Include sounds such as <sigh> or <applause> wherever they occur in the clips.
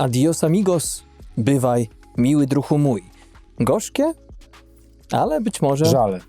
adios amigos, bywaj, miły druhu mój. Gorzkie, ale być może Żale.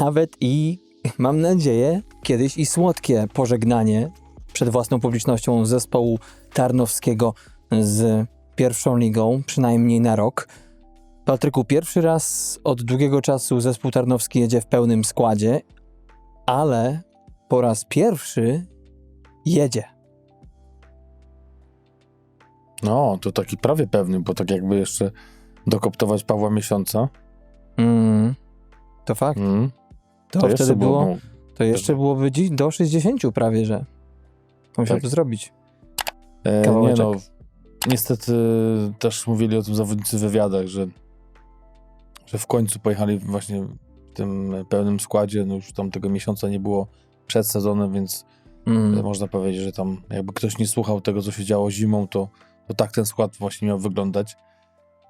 nawet i, mam nadzieję, kiedyś i słodkie pożegnanie przed własną publicznością zespołu Tarnowskiego z pierwszą ligą, przynajmniej na rok. Patryku, pierwszy raz od długiego czasu zespół Tarnowski jedzie w pełnym składzie, ale po raz pierwszy jedzie. No, to taki prawie pewny, bo tak jakby jeszcze dokoptować Pawła Miesiąca. Mm, to fakt. Mm. To, wtedy jeszcze było, no, to jeszcze byłoby dziś do 60 prawie, że musiał Tak. to zrobić. E, nie no, niestety też mówili o tym zawodnicy w wywiadach, że, że w końcu pojechali właśnie w tym pełnym składzie, no już tam tego miesiąca nie było przed sezonem, więc Mm. można powiedzieć, że tam jakby ktoś nie słuchał tego, co się działo zimą, to, to tak ten skład właśnie miał wyglądać.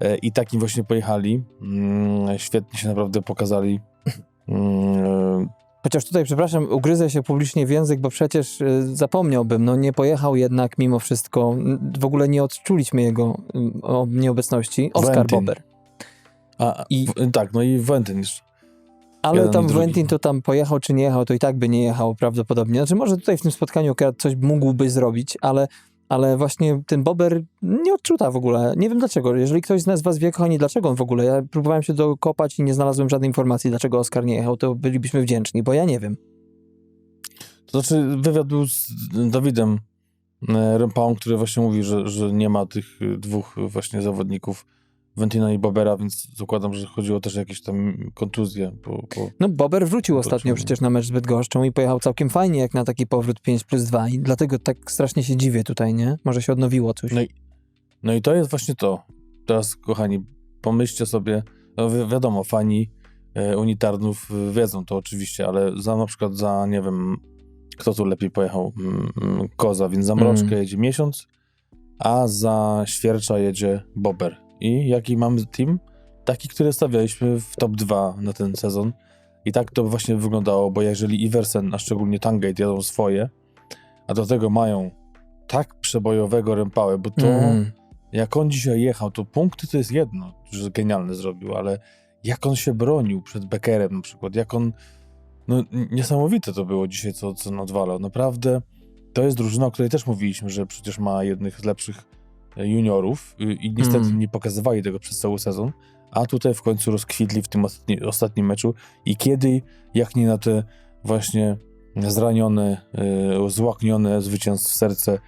E, I takim właśnie pojechali. Mm, świetnie się naprawdę pokazali. Mm, e, Chociaż tutaj, przepraszam, ugryzę się publicznie w język, bo przecież y, zapomniałbym, no nie pojechał jednak mimo wszystko, w ogóle nie odczuliśmy jego o nieobecności, Oskar Wentin. Bober. a, I- w, tak, no i Wentyn jeszcze. Ale Jeden tam. Wentin to tam pojechał czy nie jechał, to i tak by nie jechał prawdopodobnie. Znaczy może tutaj w tym spotkaniu akurat coś mógłby zrobić, ale, ale właśnie ten Bober nie odczuta w ogóle. Nie wiem dlaczego. Jeżeli ktoś z nas was wie, kochani, dlaczego on w ogóle? Ja próbowałem się dokopać i nie znalazłem żadnej informacji, dlaczego Oskar nie jechał, to bylibyśmy wdzięczni, bo ja nie wiem. To znaczy, wywiad był z Dawidem e, Rempałą, który właśnie mówi, że, że nie ma tych e, dwóch właśnie zawodników, Ventina i Bobera, więc zakładam, że chodziło też o jakieś tam kontuzje. No Bober wrócił ostatnio przecież na mecz z Bydgoszczą i pojechał całkiem fajnie, jak na taki powrót 5 plus 2 i dlatego tak strasznie się dziwię tutaj, nie? Może się odnowiło coś. No i- no i to jest właśnie to. Teraz, kochani, pomyślcie sobie, no wi- wiadomo, fani e, unitarnów e, wiedzą to oczywiście, ale za na przykład za, nie wiem, kto tu lepiej pojechał? Mm, mm, Koza, więc za Mroczkę Mm. jedzie miesiąc, a za Świercza jedzie Bober. I jaki mamy team? Taki, który stawialiśmy w top 2 na ten sezon. I tak to właśnie wyglądało, bo jeżeli Iversen, a szczególnie Tangate jadą swoje, a do tego mają tak przebojowego rępałę, bo to Mm. jak on dzisiaj jechał, to punkty to jest jedno, że genialne zrobił, ale jak on się bronił przed Beckerem na przykład, jak on, no niesamowite to było dzisiaj, co, co on odwalał. Naprawdę to jest drużyna, o której też mówiliśmy, że przecież ma jednych z lepszych juniorów i niestety Mm. nie pokazywali tego przez cały sezon, a tutaj w końcu rozkwitli w tym ostatni, ostatnim meczu i kiedy, jak nie na te właśnie zranione, y, złaknione zwycięstw serce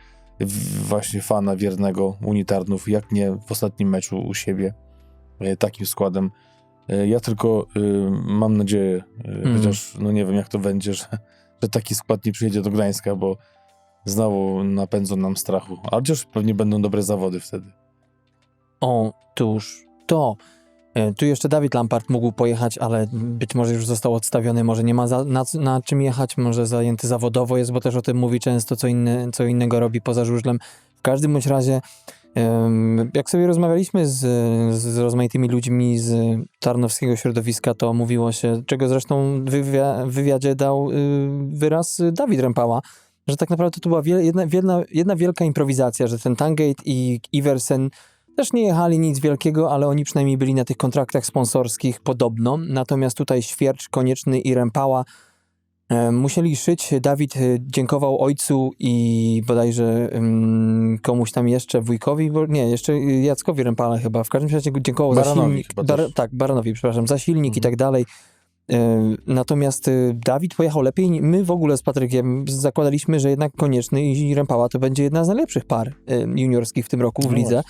w- właśnie fana wiernego unitarnów, jak nie w ostatnim meczu u siebie e, takim składem. E, Ja tylko mam nadzieję, Mhm. chociaż no nie wiem jak to będzie, że, że taki skład nie przyjedzie do Gdańska, bo znowu napędzą nam strachu. A chociaż pewnie będą dobre zawody wtedy. Otóż to. E, Tu jeszcze Dawid Lampard mógł pojechać, ale być może już został odstawiony, może nie ma za, na, na czym jechać, może zajęty zawodowo jest, bo też o tym mówi często, co, inny, co innego robi poza żużlem. W każdym bądź razie, jak sobie rozmawialiśmy z, z rozmaitymi ludźmi z tarnowskiego środowiska, to mówiło się, czego zresztą w wywiadzie dał y, wyraz Dawid Rempała, że tak naprawdę to była jedna, jedna, jedna wielka improwizacja, że ten Tangate i Iversen też nie jechali nic wielkiego, ale oni przynajmniej byli na tych kontraktach sponsorskich podobno. Natomiast tutaj Świercz, Konieczny i Rempała e, musieli szyć. Dawid e, dziękował ojcu i bodajże ym, komuś tam jeszcze, wujkowi, bo nie, jeszcze Jackowi Rempale chyba. W każdym razie dziękował za Baranowi silnik. chyba też. tak, Baranowi, przepraszam, za silnik i Mhm. tak dalej. Natomiast e, Dawid pojechał lepiej. My w ogóle z Patrykiem zakładaliśmy, że jednak Konieczny i Rempała to będzie jedna z najlepszych par juniorskich w tym roku w No lidze.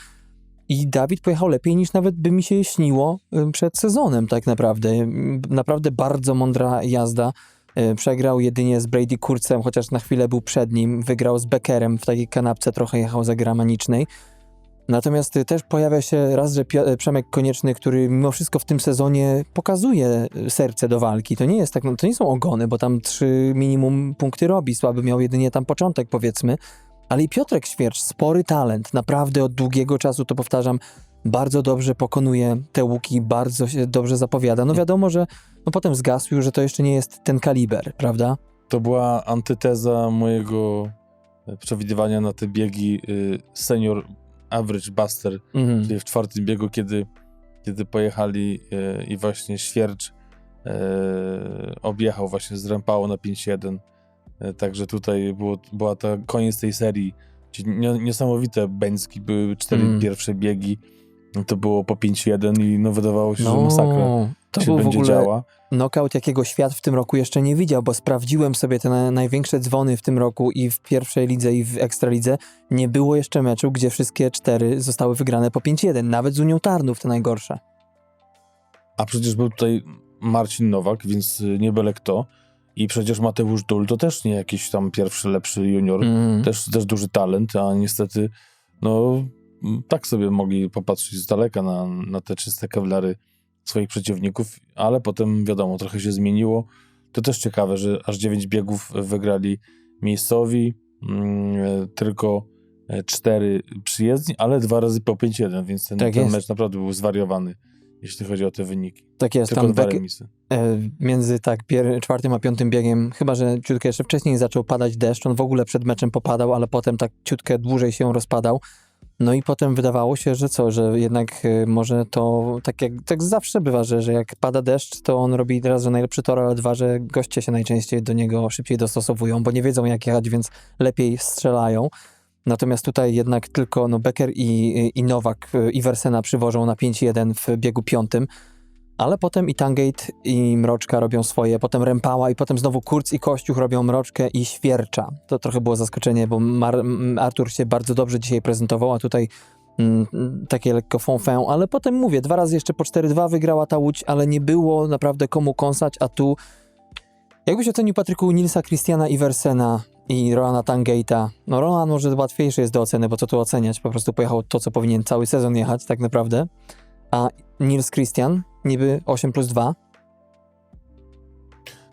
I Dawid pojechał lepiej niż nawet by mi się śniło y, przed sezonem tak naprawdę. Y, Naprawdę bardzo mądra jazda. Y, Przegrał jedynie z Brady Kurcem, chociaż na chwilę był przed nim. Wygrał z Beckerem w takiej kanapce, trochę jechał za gramanicznej. Natomiast y, też pojawia się raz, że Pio- Przemek Konieczny, który mimo wszystko w tym sezonie pokazuje y, serce do walki. To nie jest tak, no, to nie są ogony, bo tam trzy minimum punkty robi. Słaby miał jedynie tam początek, powiedzmy. Ale i Piotrek Świercz, spory talent, naprawdę od długiego czasu, to powtarzam, bardzo dobrze pokonuje te łuki, bardzo się dobrze zapowiada. No wiadomo, że no potem zgasł już, że to jeszcze nie jest ten kaliber, prawda? To była antyteza mojego e, przewidywania na te biegi y, senior average buster, Mhm. czyli w czwartym biegu, kiedy, kiedy pojechali e, i właśnie Świercz e, objechał właśnie z Rempało na 5-1. E, także tutaj było, była ta koniec tej serii. Czyli nie- Niesamowite Bęcki, były cztery Mm. pierwsze biegi. No To było po 5-1 i no wydawało się, że masakra No, to się był w będzie ogóle działa. knockout, jakiego świat w tym roku jeszcze nie widział, bo sprawdziłem sobie te na, największe dzwony w tym roku i w pierwszej lidze, i w ekstralidze. Nie było jeszcze meczu, gdzie wszystkie cztery zostały wygrane po 5-1, nawet z Unią Tarnów te najgorsze. A przecież był tutaj Marcin Nowak, więc y, nie byle kto. I przecież Mateusz Dul to też nie jakiś tam pierwszy, lepszy junior. Mm. Też, też duży talent, a niestety no tak sobie mogli popatrzeć z daleka na, na te czyste kewlary swoich przeciwników, ale potem wiadomo, trochę się zmieniło. To też ciekawe, że aż 9 biegów wygrali miejscowi, mm, e, tylko e, cztery przyjezdni, ale dwa razy po 5-1, więc ten, Tak ten mecz naprawdę był zwariowany, jeśli chodzi o te wyniki. Tak jest, Tylko tam dwa remisy. e, między tak czwartym a piątym biegiem, chyba że ciutkę jeszcze wcześniej zaczął padać deszcz, on w ogóle przed meczem popadał, ale potem tak ciutkę dłużej się rozpadał. No i potem wydawało się, że co, że jednak e, może to tak jak tak zawsze bywa, że, że jak pada deszcz, to on robi raz, że najlepszy tor, ale dwa, że goście się najczęściej do niego szybciej dostosowują, bo nie wiedzą jak jechać, więc lepiej strzelają. Natomiast tutaj jednak tylko no, Becker i, i Nowak e, i Wersena przywożą na 5-1 w biegu piątym. Ale potem i Tangate i Mroczka robią swoje, potem Rempała i potem znowu Kurz i Kościuch robią Mroczkę i Świercza. To trochę było zaskoczenie, bo Mar- Artur się bardzo dobrze dzisiaj prezentował, a tutaj mm, takie lekko fonfę, ale potem mówię, dwa razy jeszcze po 4-2 wygrała ta Łódź, ale nie było naprawdę komu kąsać, a tu jakbyś ocenił Patryku Nilsa, Christiana Iversena i Roana Tangate'a? No Roan może łatwiejszy jest do oceny, bo co tu oceniać, po prostu pojechał to, co powinien cały sezon jechać tak naprawdę, a Nils Christian niby 8 plus 2.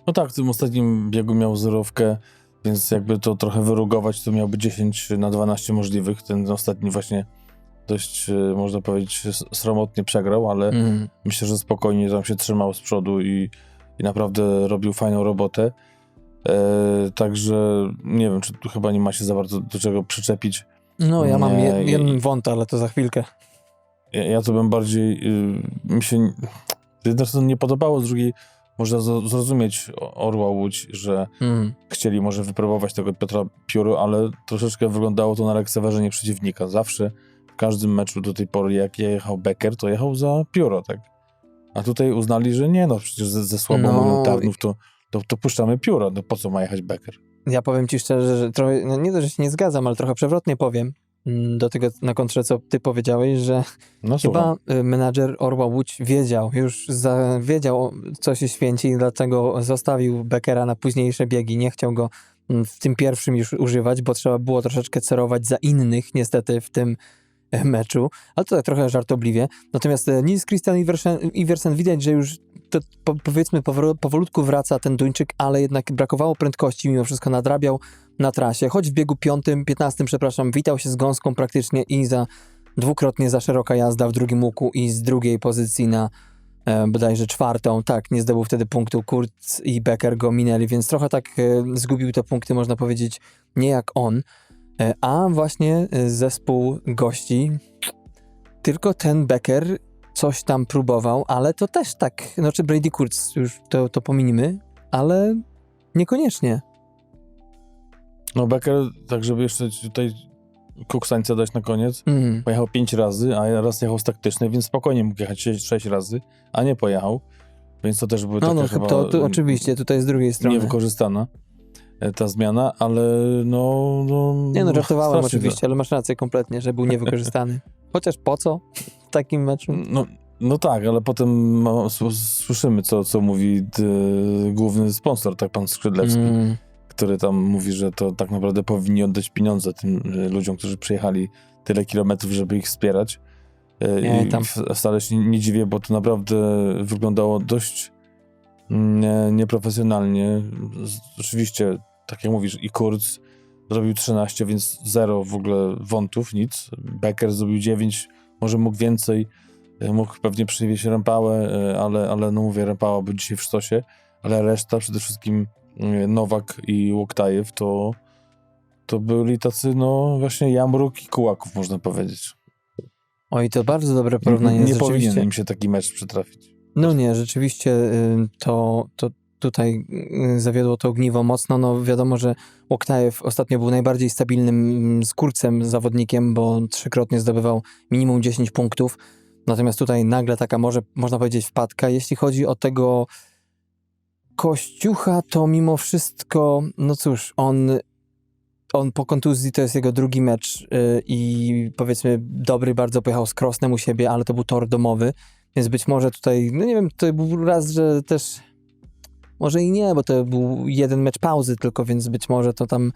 No tak, w tym ostatnim biegu miał zerowkę, więc jakby to trochę wyrugować, to miałby 10 na 12 możliwych. Ten ostatni właśnie dość, e, można powiedzieć, sromotnie przegrał, ale Mm. myślę, że spokojnie tam się trzymał z przodu i, i naprawdę robił fajną robotę. E, także nie wiem, czy tu chyba nie ma się za bardzo do czego przyczepić. No, ja mam jeden wąt, ale to za chwilkę. Ja, ja to bym bardziej, y, mi się z jednej strony nie podobało, z drugiej można zrozumieć Orła Łódź, że Mm. chcieli może wypróbować tego Piotra Pióru, ale troszeczkę wyglądało to na lekceważenie przeciwnika. Zawsze w każdym meczu do tej pory, jak jechał Becker, to jechał za Pióro, tak? A tutaj uznali, że nie, no przecież ze, ze słabą No Tarnów to, to, to puszczamy Pióro, no po co ma jechać Becker? Ja powiem ci szczerze, że trochę, no nie to, że się nie zgadzam, ale trochę przewrotnie powiem do tego na kontrze, co ty powiedziałeś, że No chyba y, menadżer Orła Łódź wiedział, już za, wiedział, co się święci i dlatego zostawił Beckera na późniejsze biegi. Nie chciał go mm, w tym pierwszym już używać, bo trzeba było troszeczkę cerować za innych niestety w tym <laughs> meczu, ale to tak trochę żartobliwie. Natomiast e, Nils Christian Iversen, widać, że już to po, powiedzmy powolutku wraca ten Duńczyk, ale jednak brakowało prędkości, mimo wszystko nadrabiał na trasie, choć w biegu piątym, 15, przepraszam, witał się z gąską praktycznie i za dwukrotnie za szeroka jazda w drugim łuku i z drugiej pozycji na e, bodajże czwartą, tak, nie zdobył wtedy punktu, Kurz i Becker go minęli, więc trochę tak e, zgubił te punkty, można powiedzieć, nie jak on, a właśnie e, zespół gości, tylko ten Becker coś tam próbował, ale to też tak, znaczy Brady Kurz, już to, to pominimy, ale niekoniecznie. No Becker, tak żeby jeszcze tutaj kuksańca dać na koniec, Mm. Pojechał pięć razy, a raz jechał z taktycznej, więc spokojnie mógł jechać sześć, sześć razy, a nie pojechał. Więc to też były No, takie no chyba to, to oczywiście, tutaj z drugiej strony. niewykorzystana e, ta zmiana, ale no... No, Nie no, żartowałem strasznie oczywiście, ale masz rację kompletnie, że był niewykorzystany. <laughs> Chociaż po co w takim meczu? to- No, no tak, ale potem no, słyszymy, co, co mówi d, główny sponsor, tak pan Skrzydlewski, Mm. który tam mówi, że to tak naprawdę powinni oddać pieniądze tym y, ludziom, którzy przyjechali tyle kilometrów, żeby ich wspierać. Nie, I tam- wcale się nie dziwię, bo to naprawdę wyglądało dość nieprofesjonalnie. Oczywiście, tak jak mówisz, i Kurz zrobił 13, więc zero w ogóle wątów, nic. Becker zrobił 9, może mógł więcej, y, mógł pewnie przywieźć Rempałę, y, ale, ale no mówię, Rempała był dzisiaj w sztosie, ale reszta, przede wszystkim y, Nowak i Łoktajew, to, to byli tacy, no właśnie Jamruk i Kułaków, można powiedzieć. Oj, to bardzo dobre porównanie. Nie rzeczywiście. powinien im się taki mecz przytrafić. No nie, rzeczywiście to, to tutaj y, zawiodło to ogniwo mocno. No wiadomo, że Łoktajew ostatnio był najbardziej stabilnym skórcem zawodnikiem, bo trzykrotnie zdobywał minimum 10 punktów. Natomiast tutaj nagle taka może, można powiedzieć, wpadka. Jeśli chodzi o tego Kościucha, to mimo wszystko, no cóż, on, on po kontuzji to jest jego drugi mecz y, i powiedzmy dobry bardzo pojechał z Krosnem u siebie, ale to był tor domowy, więc być może tutaj, no nie wiem, to był raz, że też może i nie, bo to był jeden mecz pauzy tylko, więc być może to tam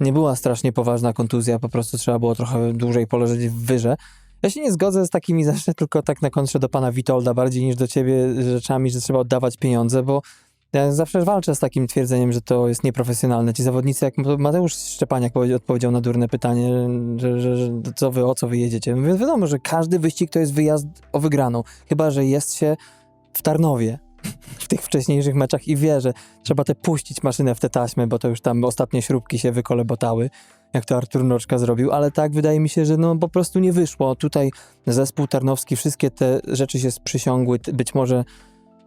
nie była strasznie poważna kontuzja, po prostu trzeba było trochę dłużej poleżeć w wyrze. Ja się nie zgodzę z takimi zawsze tylko tak na kontrze do pana Witolda bardziej niż do ciebie rzeczami, że trzeba oddawać pieniądze, bo ja zawsze walczę z takim twierdzeniem, że to jest nieprofesjonalne. Ci zawodnicy, jak Mateusz Szczepaniak powie- odpowiedział na durne pytanie, że, że, że co wy, o co wy jedziecie. Mówię, wiadomo, że każdy wyścig to jest wyjazd o wygraną. Chyba, że jest się w Tarnowie <laughs> w tych wcześniejszych meczach i wie, że trzeba te puścić maszynę w te taśmy, bo to już tam ostatnie śrubki się wykolebotały, jak to Artur Noczka zrobił, ale tak wydaje mi się, że no po prostu nie wyszło. Tutaj zespół tarnowski, wszystkie te rzeczy się sprzysiągły, być może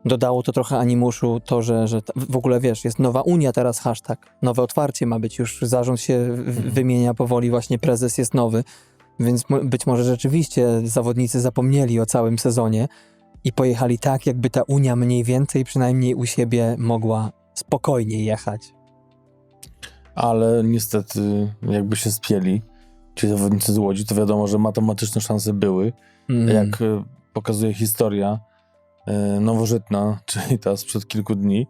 dodało to trochę animuszu, to, że, że w ogóle wiesz, jest nowa Unia teraz hashtag, nowe otwarcie ma być, już zarząd się w- wymienia powoli, właśnie prezes jest nowy, więc być może rzeczywiście zawodnicy zapomnieli o całym sezonie i pojechali tak, jakby ta Unia mniej więcej przynajmniej u siebie mogła spokojnie jechać. Ale niestety, jakby się spieli ci zawodnicy z Łodzi, to wiadomo, że matematyczne szanse były. Mm. Jak e, pokazuje historia nowożytna, <laughs> czyli ta sprzed kilku dni,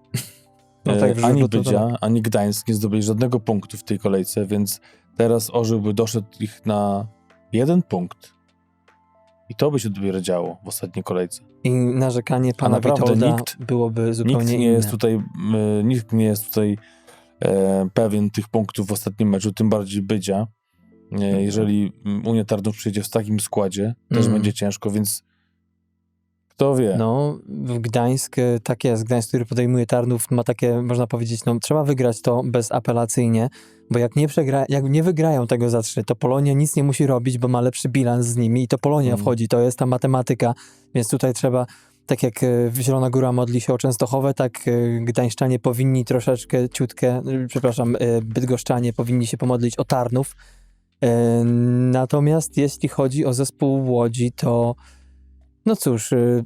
No e, tak, w ani Bydzia, tak. ani Gdańsk nie zdobyli żadnego punktu w tej kolejce, więc teraz Orzeł by doszedł ich na jeden punkt. I to by się dopiero działo w ostatniej kolejce. I narzekanie pana naprawdę Witolda nikt- byłoby zupełnie Nikt nie inne. jest tutaj, e, nikt nie jest tutaj e, pewien tych punktów w ostatnim meczu, tym bardziej Bydzia. E, jeżeli mm, Unia Tarnów przyjdzie w takim składzie, też Mhm. będzie ciężko, więc kto wie. No, w Gdańsk, e, tak jest, Gdańsk, który podejmuje Tarnów, ma takie, można powiedzieć, no trzeba wygrać to bezapelacyjnie, bo jak nie, przegra, jak nie wygrają tego za trzy, to Polonia nic nie musi robić, bo ma lepszy bilans z nimi i to Polonia Mhm. wchodzi, to jest ta matematyka, więc tutaj trzeba, tak jak e, Zielona Góra modli się o Częstochowę, tak e, Gdańszczanie powinni troszeczkę, ciutkę, przepraszam, Bydgoszczanie powinni się pomodlić o Tarnów. Natomiast jeśli chodzi o zespół Łodzi, to no cóż, y,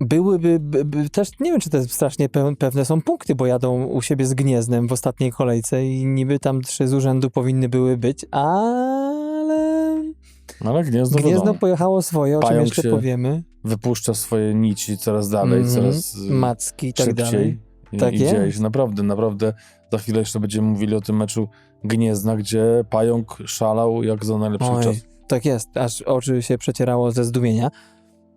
byłyby by, by, też, nie wiem, czy to strasznie pe, pewne są punkty, bo jadą u siebie z Gniezdnem w ostatniej kolejce i niby tam trzy z urzędu powinny były być, ale ale Gniezno, Gniezno pojechało swoje, o czym jeszcze powiemy. wypuszcza swoje nici coraz dalej, Mhm. coraz y, Macki i tak szybciej. dalej. I, Tak i dzieje jest. się naprawdę, naprawdę. Za chwilę jeszcze będziemy mówili o tym meczu Gniezna, gdzie Pająk szalał jak za najlepszych Oj, czasów. tak jest, aż oczy się przecierało ze zdumienia.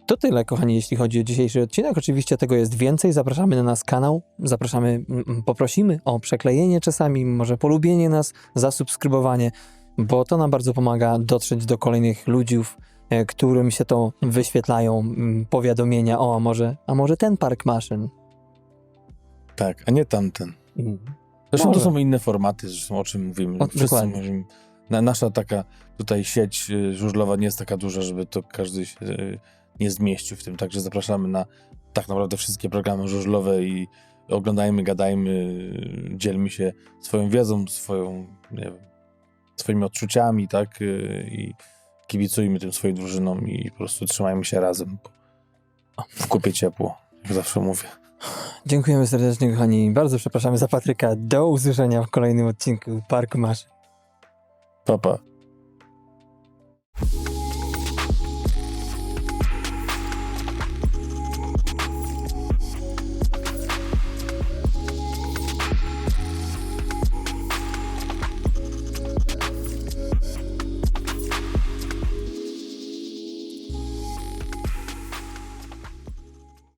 To tyle, kochani, jeśli chodzi o dzisiejszy odcinek. Oczywiście tego jest więcej. Zapraszamy na nas kanał. Zapraszamy, poprosimy o przeklejenie czasami, może polubienie nas, zasubskrybowanie, bo to nam bardzo pomaga dotrzeć do kolejnych ludzi, e, którym się to wyświetlają powiadomienia. O, a może, a może ten park maszyn. Tak, a nie tamten. Mm. Zresztą Może. to są inne formaty, zresztą o czym mówimy. O, dokładnie. mówimy. Na, nasza taka tutaj sieć y, żużlowa nie jest taka duża, żeby to każdy się y, nie zmieścił w tym. Także zapraszamy na tak naprawdę wszystkie programy żużlowe i oglądajmy, gadajmy, dzielmy się swoją wiedzą, swoją, nie wiem, swoimi odczuciami, tak? y, I kibicujmy tym swoim drużynom i po prostu trzymajmy się razem. W kupie ciepło, jak zawsze mówię. Dziękujemy serdecznie, kochani. Bardzo przepraszamy za Patryka. Do usłyszenia w kolejnym odcinku Parku Maszyn. Pa, pa.